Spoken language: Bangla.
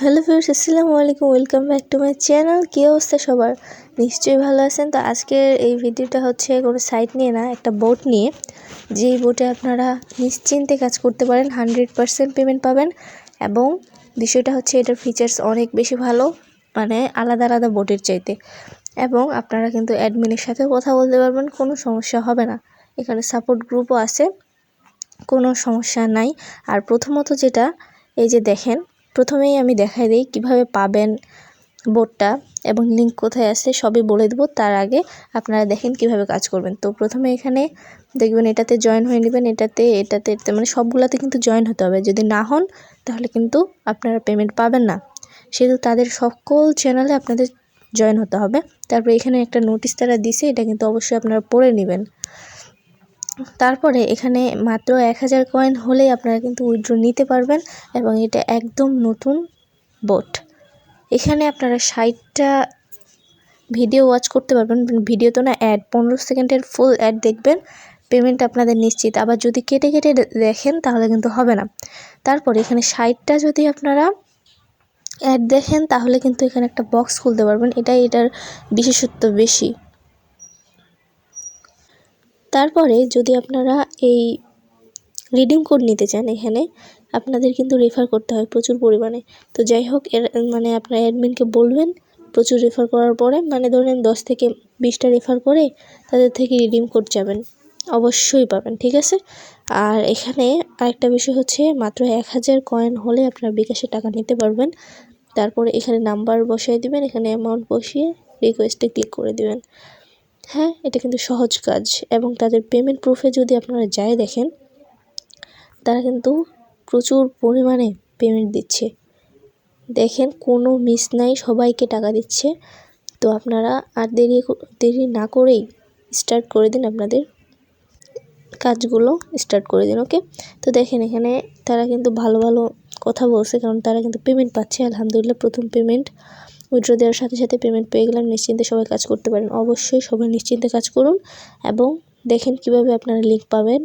হ্যালো ফিউর্স আসসালামু আলাইকুম, welcome back to my channel. কী অবস্থা সবার? নিশ্চয়ই ভালো আছেন। তো আজকের এই ভিডিওটা হচ্ছে কোনো সাইট নিয়ে না, একটা বোট নিয়ে। যেই বোটে আপনারা নিশ্চিন্তে কাজ করতে পারেন হান্ড্রেড পারসেন্ট পেমেন্ট পাবেন এবং বিষয়টা হচ্ছে এটার ফিচার্স অনেক বেশি ভালো মানে আলাদা আলাদা বোটের চাইতে। এবং আপনারা কিন্তু অ্যাডমিনের সাথে কথা বলতে পারবেন, কোনো সমস্যা হবে না। এখানে সাপোর্ট গ্রুপও আছে, কোনো সমস্যা নাই। আর প্রথমত যেটা, এই যে দেখেন প্রথমেই আমি দেখাই দিই কীভাবে পাবেন বোর্ডটা এবং লিঙ্ক কোথায় আছে, সবই বলে দেবো। তার আগে আপনারা দেখেন কীভাবে কাজ করবেন। তো প্রথমে এখানে দেখবেন এটাতে জয়েন হয়ে নেবেন, এটাতে এটাতে মানে সবগুলাতে কিন্তু জয়েন হতে হবে। যদি না হন, তাহলে কিন্তু আপনারা পেমেন্ট পাবেন না। সেহেতু তাদের সকল চ্যানেলে আপনাদের জয়েন হতে হবে। তারপরে এখানে একটা নোটিশ তারা দিছে, এটা কিন্তু অবশ্যই আপনারা পড়ে নেবেন। তারপরে এখানে মাত্র এক হাজার কয়েন হলেই আপনারা কিন্তু উইথড্র নিতে পারবেন এবং এটা একদম নতুন বোট এখানে আপনারা ষাটটা ভিডিও ওয়াচ করতে পারবেন ভিডিও তো না অ্যাড পনেরো সেকেন্ডের ফুল অ্যাড দেখবেন পেমেন্ট আপনাদের নিশ্চিত। আবার যদি কেটে কেটে দেখেন তাহলে কিন্তু হবে না। তারপর এখানে ষাটটা যদি আপনারা অ্যাড দেখেন, তাহলে কিন্তু এখানে একটা বক্স খুলতে পারবেন। এটাই এটার বিশেষত্ব বেশি। তারপরে যদি আপনারা এই রিডিম কোড নিতে চান এখানে, আপনাদের কিন্তু রেফার করতে হয় প্রচুর পরিমাণে। তো যাই হোক, এর মানে আপনার অ্যাডমিনকে বলবেন, প্রচুর রেফার করার পরে মানে ধরেন দশ থেকে বিশটা রেফার করে তাদের থেকে রিডিম কোড যাবেন। অবশ্যই পাবেন, ঠিক আছে? আর এখানে আরেকটা বিষয় হচ্ছে, মাত্র এক হাজার কয়েন হলে আপনার বিকাশে টাকা নিতে পারবেন। তারপরে এখানে নাম্বার বসাই দিবেন, এখানে অ্যামাউন্ট বসিয়ে রিকোয়েস্টে ক্লিক করে দিবেন। হ্যাঁ এটা কিন্তু সহজ কাজ এবং তাদের পেমেন্ট প্রুফে যদি আপনারা যায় দেখেন, তারা কিন্তু প্রচুর পরিমাণে পেমেন্ট দিচ্ছে। দেখেন, কোনো মিস নাই, সবাইকে টাকা দিচ্ছে। তো আপনারা আর দেরি দেরি না করেই স্টার্ট করে দিন আপনাদের কাজগুলো স্টার্ট করে দিন ওকে তো দেখেন, এখানে তারা কিন্তু ভালো ভালো কথা বলছে, কারণ তারা কিন্তু পেমেন্ট পাচ্ছে, আলহামদুলিল্লাহ, প্রথম পেমেন্ট উইড্রো দেওয়ার সাথে সাথে পেমেন্ট পেয়ে গেলাম নিশ্চিন্তে সবাই কাজ করতে পারেন। অবশ্যই সবাই নিশ্চিন্তে কাজ করুন এবং দেখেন কীভাবে আপনারা লিঙ্ক পাবেন।